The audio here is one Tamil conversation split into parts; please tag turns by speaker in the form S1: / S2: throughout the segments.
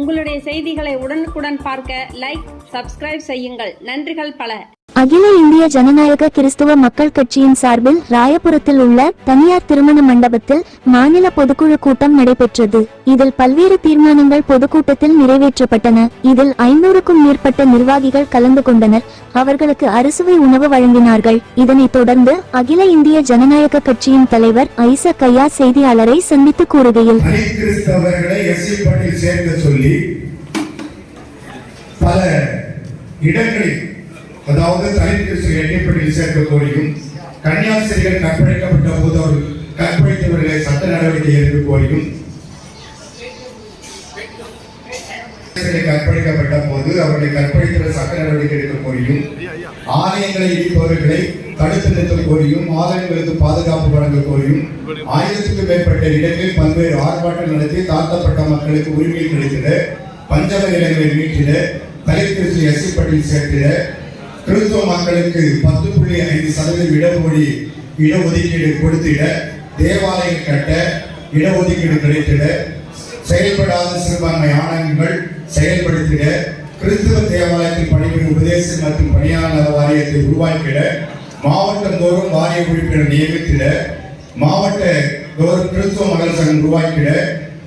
S1: உங்களுடைய செய்திகளை உடனுக்குடன் பார்க்க லைக் சப்ஸ்கிரைப் செய்யுங்கள். நன்றிகள் பல.
S2: அகில இந்திய ஜனநாயக கிறிஸ்துவ மக்கள் கட்சியின் சார்பில் ராயபுரத்தில் உள்ள தனியார் திருமண மண்டபத்தில் மாநில பொதுக்குழு கூட்டம் நடைபெற்றது. இதில் பல்வேறு தீர்மானங்கள் பொதுக்கூட்டத்தில் நிறைவேற்றப்பட்டன. இதில் ஐநூறுக்கும் மேற்பட்ட நிர்வாகிகள் கலந்து கொண்டனர். அவர்களுக்கு அறுசுவை உணவு வழங்கினார்கள். இதனைத் தொடர்ந்து அகில இந்திய ஜனநாயக கட்சியின் தலைவர் ஐசக் கையா செய்தியாளரை சந்தித்து கூறுகையில்
S3: பல இடங்களில் அதாவது தனி கிறிஸ்தவ சேர்க்க கோரியும் கன்னியாஸ்திரிகள் கற்பழிக்கப்பட்ட போது அவர்கள் கற்பழித்தவர்களை சட்ட நடவடிக்கை எடுக்க கோரியும் கற்பழிக்கப்பட்ட போது அவர்களை கற்பழித்தவர் சட்ட நடவடிக்கை எடுக்க கோரியும் ஆலயங்களை இடிப்பவர்களை தடுத்து நிறுத்த கோரியும் ஆலயங்களுக்கு பாதுகாப்பு வழங்க கோரியும் ஆயிரத்துக்கும் மேற்பட்ட இடங்களில் பல்வேறு ஆர்ப்பாட்டம் நடத்தி தாழ்த்தப்பட்ட மக்களுக்கு உரிமை கிடைத்திட பஞ்சம நிலங்களை மீட்டிட தலைக்கிறிஸ்து எஸ்சி பட்டியல் சேர்த்திட கிறிஸ்தவ மக்களுக்கு பத்து புள்ளி ஐந்து சதவீதம் இடஒடி இடஒதுக்கீடு கொடுத்திட தேவாலயம் கட்ட இடஒதுக்கீடு கிடைத்திட செயல்படாத சிறுபான்மை ஆணையங்கள் செயல்படுத்திட கிறிஸ்தவ தேவாலயத்தில் பணிபுரியும் உபதேச மற்றும் பணியாளர் வாரியத்தை உருவாக்கிட மாவட்டம் தோறும் வாரிய உறுப்பினர் நியமித்திட மாவட்ட தோறும் கிறிஸ்துவ மகள் சங்கம் உருவாக்கிட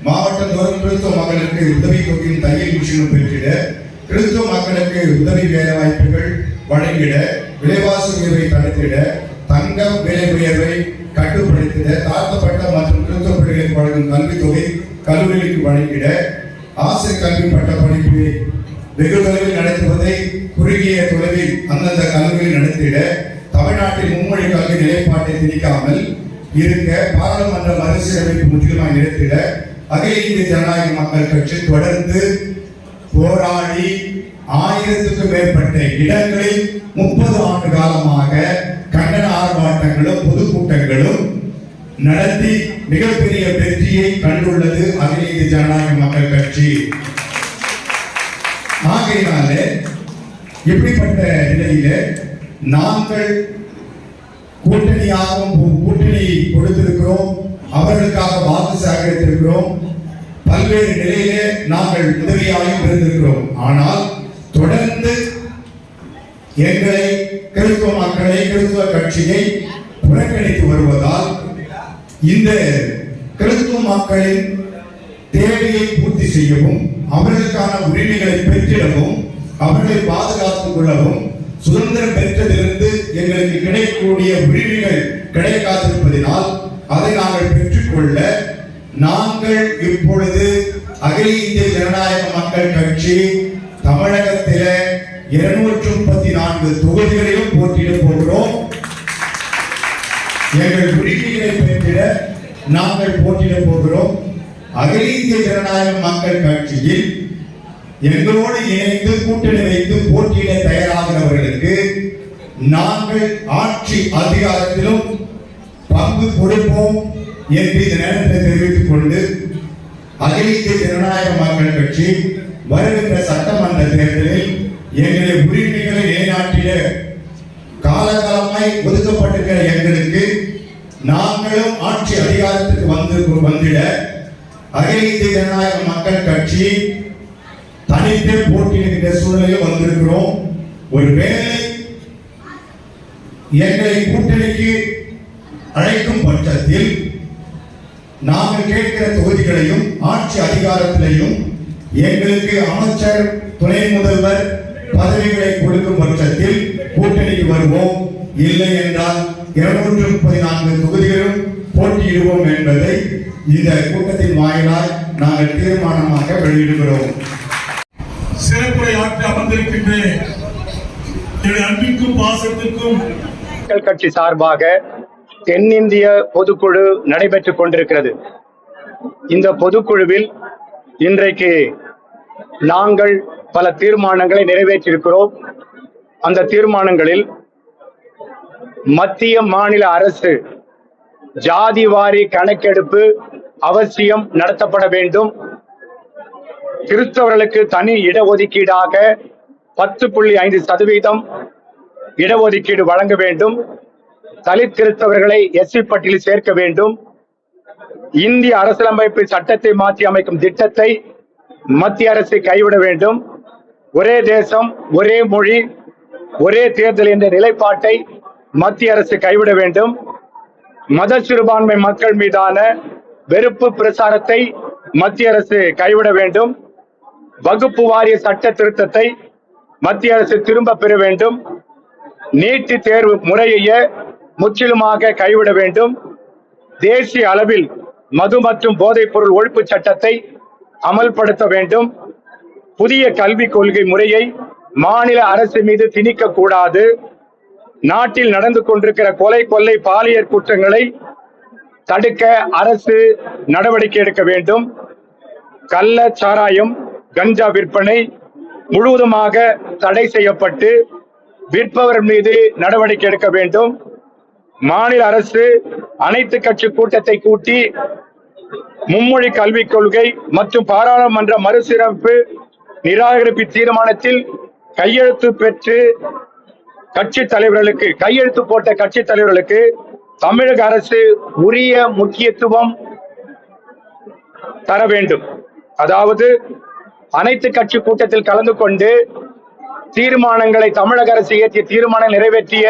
S3: மாவட்டம் தோறும் கிறிஸ்தவ மகளுக்கு உதவி தொகையும் தையல் மிஷினும் பெற்றிட கிறிஸ்துவ மக்களுக்கு உதவி வேலை வாய்ப்புகள் வழங்கிட விலைவாசி உயர்வை தடுத்திட தங்க விலை உயர்வை கட்டுப்படுத்திட தாழ்த்தப்பட்ட மற்றும் கிறிஸ்துவ பிள்ளைகளுக்கு வழங்கும் கல்வித் தொகை கல்லூரிகளுக்கு வழங்கிட ஆசிரியர் கல்வி பட்ட படிப்பு வெகு தொலைவில் நடத்துவதை குறுகிய தொலைவில் அந்தந்த கல்லூரியில் நடத்திட தமிழ்நாட்டின் மும்மொழி கல்வி நிலைப்பாட்டை திணிக்காமல் இருக்க பாராளுமன்ற மறுசீரமைப்பு முற்றிலுமாக நிறுத்திட அகில இந்திய ஜனநாயக மக்கள் கட்சி தொடர்ந்து போராடி ஆயிரத்துக்கும் மேற்பட்ட இடங்களில் முப்பது ஆண்டு காலமாக கண்டன ஆர்ப்பாட்டங்களும் பொதுக்கூட்டங்களும் நடத்தி மிகப்பெரிய வெற்றியை கண்டுள்ளது அகில ஜனநாயக மக்கள் கட்சி. ஆகையினாலே இப்படிப்பட்ட நிலையில நாங்கள் கூட்டணியாகவும் கூட்டணி கொடுத்திருக்கிறோம் அவர்களுக்காக வாக்கு சேகரித்திருக்கிறோம். பல்வேறு நிலையிலே நாங்கள் உதவியாகவும் இருந்திருக்கிறோம். ஆனால் தொடர்ந்து எங்களை கிறிஸ்துவ மக்களை கிறிஸ்துவ கட்சியை புறக்கணித்து வருவதால் இந்த கிறிஸ்துவ மக்களின் தேவையை பூர்த்தி செய்யவும் அவர்களுக்கான உரிமைகளை பெற்றிடவும் அவர்களை பாதுகாத்துக் கொள்ளவும் சுதந்திரம் பெற்றதிலிருந்து எங்களுக்கு கிடைக்கக்கூடிய உரிமைகள் கிடைக்காதிருப்பதினால் அதை நாங்கள் பெற்றுக்கொள்ள நாங்கள் இப்பொழுது அகில இந்திய ஜனநாயக மக்கள் கட்சி தமிழகத்தில இருநூற்றி முப்பத்தி நான்கு தொகுதிகளிலும் போட்டியிட போகிறோம். எங்கள் உரிமைகளை பெற்றிட நாங்கள் போட்டியிட போகிறோம். அகில இந்திய ஜனநாயக மக்கள் கட்சியில் எங்களோடு இணைந்து கூட்டணி வைத்து போட்டியிட தயாராகிறவர்களுக்கு நாங்கள் ஆட்சி அதிகாரத்திலும் பங்கு கொடுப்போம் என்று இந்த நேரத்தை தெரிவித்துக் கொண்டு அகில இந்திய ஜனநாயக மக்கள் கட்சி வருகின்ற சட்டமன்ற தேர்தலில் எங்களை உரிமைகளை நிலைநாட்டிய காலகாலமாய் ஒதுக்கப்பட்டிருக்கிற எங்களுக்கு நாங்களும் ஆட்சி அதிகாரத்துக்கு வந்து வந்திட அகில இந்திய ஜனநாயக மக்கள் கட்சி தனித்து போட்டியிடுகின்ற சூழ்நிலையில் வந்திருக்கிறோம். ஒருவேளை எங்களை கூட்டணிக்கு அழைக்கும் பட்சத்தில் நாங்கள் கேட்கிற தொகுதிகளையும் ஆட்சி அதிகாரத்திலையும் எங்களுக்கு அமைச்சர் துணை முதல்வர் பதவிகளை கொடுக்கும் பட்சத்தில் கூட்டணிக்கு வருவோம். இல்லை என்றால் இருநூற்று முப்பத்தி நான்கு தொகுதிகளும் போட்டியிடுவோம் என்பதை இந்த கூட்டத்தின் வாயிலாய் நாங்கள் தீர்மானமாக வெளியிடுகிறோம்.
S4: சிறப்புரை ஆற்றி அமர்ந்திருக்கின்ற என்னுடைய அன்பிற்கும் பாசத்திற்கும்
S5: மக்கள் கட்சி சார்பாக தென்னிந்திய பொதுக்குழு நடைபெற்றுக் கொண்டிருக்கிறது. இந்த பொதுக்குழுவில் இன்றைக்கு நாங்கள் பல தீர்மானங்களை நிறைவேற்றியிருக்கிறோம். அந்த தீர்மானங்களில் மத்திய மாநில அரசு ஜாதி வாரி கணக்கெடுப்பு அவசியம் நடத்தப்பட வேண்டும். கிறிஸ்தவர்களுக்கு தனி இடஒதுக்கீடாக பத்து புள்ளி ஐந்து சதவீதம் இடஒதுக்கீடு வழங்க வேண்டும். தலித் கிறிஸ்தவர்களை எஸ்சி பட்டியலில் சேர்க்க வேண்டும். இந்திய அரசியலமைப்பு சட்டத்தை மாற்றி அமைக்கும் திட்டத்தை
S3: மத்திய அரசு கைவிட வேண்டும். ஒரே தேசம் ஒரே மொழி ஒரே தேர்தல் என்ற நிலைப்பாட்டை மத்திய அரசு கைவிட வேண்டும். மத சிறுபான்மை மக்கள் மீதான வெறுப்பு பிரசாரத்தை மத்திய அரசு கைவிட வேண்டும். வகுப்பு வாரிய சட்ட திருத்தத்தை மத்திய அரசு திரும்ப பெற வேண்டும். நீட்டு தேர்வு முறையையே முற்றிலுமாக கைவிட வேண்டும். தேசிய அளவில் மது மற்றும் போதைப் பொருள் ஒழிப்பு சட்டத்தை அமல்படுத்த வேண்டும். புதிய கல்விக் கொள்கை முறையை மாநில அரசு மீது திணிக்க கூடாது. நாட்டில் நடந்து கொண்டிருக்கிற கொலை கொள்ளை பாலியல் குற்றங்களை தடுக்க அரசு நடவடிக்கை எடுக்க வேண்டும். கள்ள சாராயம் கஞ்சா விற்பனை முழுவதுமாக தடை செய்யப்பட்டு விற்பவர் மீது நடவடிக்கை எடுக்க வேண்டும். மாநில அரசு அனைத்து கட்சி கூட்டத்தை கூட்டி மும்மொழி கல்விக் கொள்கை மற்றும் பாராளுமன்ற மறுசீரமைப்பு நிராகரிப்பு தீர்மானத்தில் கையெழுத்து பெற்று கட்சி தலைவர்களுக்கு கையெழுத்து போட்ட கட்சி தலைவர்களுக்கு தமிழக அரசு உரிய முக்கியத்துவம் தர வேண்டும். அதாவது அனைத்து கட்சி கூட்டத்தில் கலந்து கொண்டு தீர்மானங்களை தமிழக அரசு இயற்றிய தீர்மானம் நிறைவேற்றிய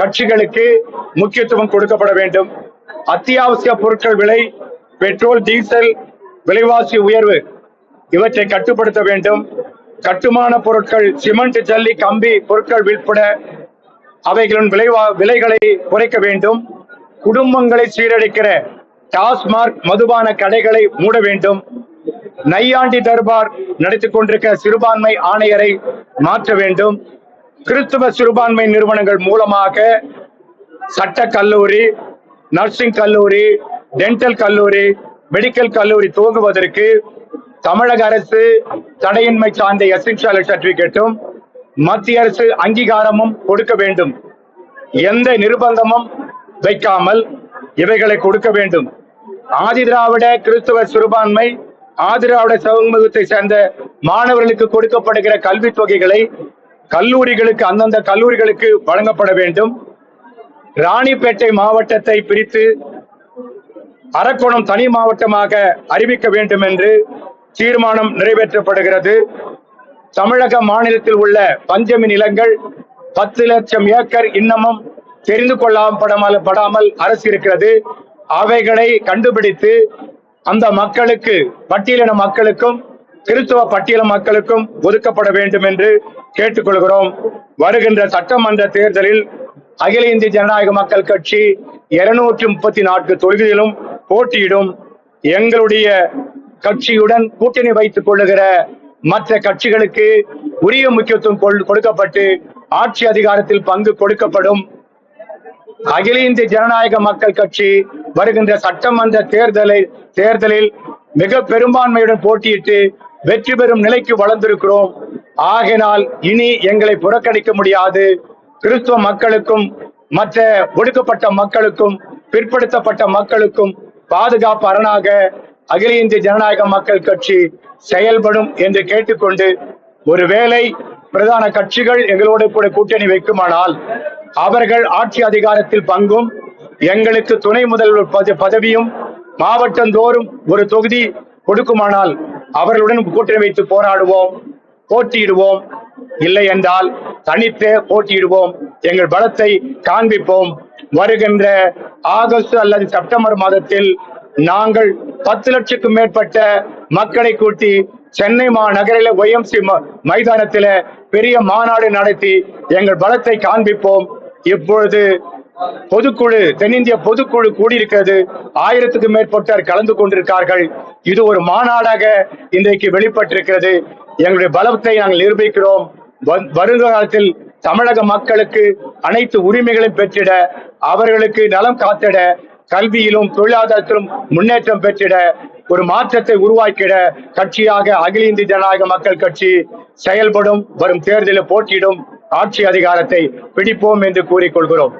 S3: கட்சிகளுக்கு முக்கியத்துவம் கொடுக்கப்பட வேண்டும். அத்தியாவசிய பொருட்கள் விலை பெட்ரோல் டீசல் விலைவாசி உயர்வு இவற்றை கட்டுப்படுத்த வேண்டும். கட்டுமான பொருட்கள் சிமெண்ட் ஜல்லி கம்பி பொருட்கள் விற்பன அவைகளின் விலைவா விலைகளை குறைக்க வேண்டும். குடும்பங்களை சீரழிக்கிற டாஸ்மார்க் மதுபான கடைகளை மூட வேண்டும். நையாண்டி தர்பார் நடத்திக் கொண்டிருக்கிற சிறுபான்மை ஆணையரை மாற்ற வேண்டும். கிறிஸ்துவ சிறுபான்மை நிறுவனங்கள் மூலமாக சட்ட கல்லூரி நர்சிங் கல்லூரி டென்டல் கல்லூரி மெடிக்கல் கல்லூரி துவங்குவதற்கு தமிழக அரசு தடையின்மை சார்ந்த எசென்ஷியல் சர்டிபிகேட்டும் மத்திய அரசு அங்கீகாரமும் கொடுக்க வேண்டும். எந்த நிர்பந்தமும் வைக்காமல் இவைகளை கொடுக்க வேண்டும். ஆதிதிராவிட கிறிஸ்தவ சிறுபான்மை ஆதிராவிட சமூகத்தை சேர்ந்த மாணவர்களுக்கு கொடுக்கப்படுகிற கல்வித் தொகைகளை கல்லூரிகளுக்கு அந்தந்த கல்லூரிகளுக்கு வழங்கப்பட வேண்டும். ராணிப்பேட்டை மாவட்டத்தை பிரித்து அரக்கோணம் தனி மாவட்டமாக அறிவிக்க வேண்டும் என்று தீர்மானம் நிறைவேற்றப்படுகிறது. தமிழக மாநிலத்தில் உள்ள பஞ்சமி நிலங்கள் பத்து லட்சம் ஏக்கர் இன்னமும் தெரிந்து கொள்ளப்படாமல் படாமல் அரசு இருக்கிறது. அவைகளை கண்டுபிடித்து அந்த மக்களுக்கு பட்டியலின மக்களுக்கும் கிறிஸ்துவ பட்டியல மக்களுக்கும் ஒதுக்கப்பட வேண்டும் என்று கேட்டுக்கொள்கிறோம். வருகின்ற சட்டமன்ற தேர்தலில் அகில இந்திய ஜனநாயக மக்கள் கட்சி இருநூற்றி முப்பத்தி நான்கு தொகுதியிலும் போட்டியிடும் எங்களுடைய கட்சியுடன் கூட்டணி வைத்துக் கொள்ளுகிற மற்ற கட்சிகளுக்கு உரிய முக்கியத்துவம் கொடுக்கப்பட்டு ஆட்சி அதிகாரத்தில் பங்கு கொடுக்கப்படும் அகில இந்திய ஜனநாயக மக்கள் கட்சி வருகின்ற சட்டமன்ற தேர்தலை தேர்தலில் மிக பெரும்பான்மையுடன் போட்டியிட்டு வெற்றி பெறும் நிலைக்கு வளர்ந்திருக்கிறோம். ஆகினால் இனி எங்களை புறக்கணிக்க முடியாது. கிறிஸ்துவ மக்களுக்கும் மற்ற ஒடுக்கப்பட்ட மக்களுக்கும் பிற்படுத்தப்பட்ட மக்களுக்கும் பாதுகாப்பு அரணாக அகில இந்திய ஜனநாயக மக்கள் கட்சி செயல்படும் என்று கேட்டுக்கொண்டு ஒருவேளை பிரதான கட்சிகள் எங்களோடு கூட கூட்டணி வைக்குமானால் அவர்கள் ஆட்சி அதிகாரத்தில் பங்கும் எங்களுக்கு துணை முதல்வர் பத- பதவியும் மாவட்டந்தோறும் ஒரு தொகுதி கொடுக்குமானால் அவர்களுடன் கூட்டணி வைத்து போராடுவோம். போட்டியிடுவோம். இல்லை என்றால் தனித்து போட்டியிடுவோம். எங்கள் பலத்தை காண்பிப்போம். வருகின்ற ஆகஸ்ட் அல்லது செப்டம்பர் மாதத்தில் நாங்கள் பத்து லட்சத்துக்கும் மேற்பட்ட மக்களை கூட்டி சென்னை மாநகரில ஒய்எம்சி மைதானத்தில பெரிய மாநாடு நடத்தி எங்கள் பலத்தை காண்பிப்போம். இப்பொழுது பொதுக்குழு தென்னிந்திய பொதுக்குழு கூடியிருக்கிறது. ஆயிரத்துக்கு மேற்பட்டோர் கலந்து கொண்டிருக்கார்கள். இது ஒரு மாநாடாக இன்றைக்கு வெளிப்பட்டிருக்கிறது. எங்களுடைய பலத்தை நாங்கள் நிரூபிக்கிறோம். வருங்காலத்தில் தமிழக மக்களுக்கு அனைத்து உரிமைகளையும் பெற்றிட அவர்களுக்கு நலம் காத்திட கல்வியிலும் தொழிலாதாரத்திலும் முன்னேற்றம் பெற்றிட ஒரு மாற்றத்தை உருவாக்கிட கட்சியாக அகில இந்திய ஜனநாயக மக்கள் கட்சி செயல்படும் வரும் தேர்தலில் போட்டியிடும் ஆட்சி அதிகாரத்தை பிடிப்போம் என்று கூறிக்கொள்கிறோம்.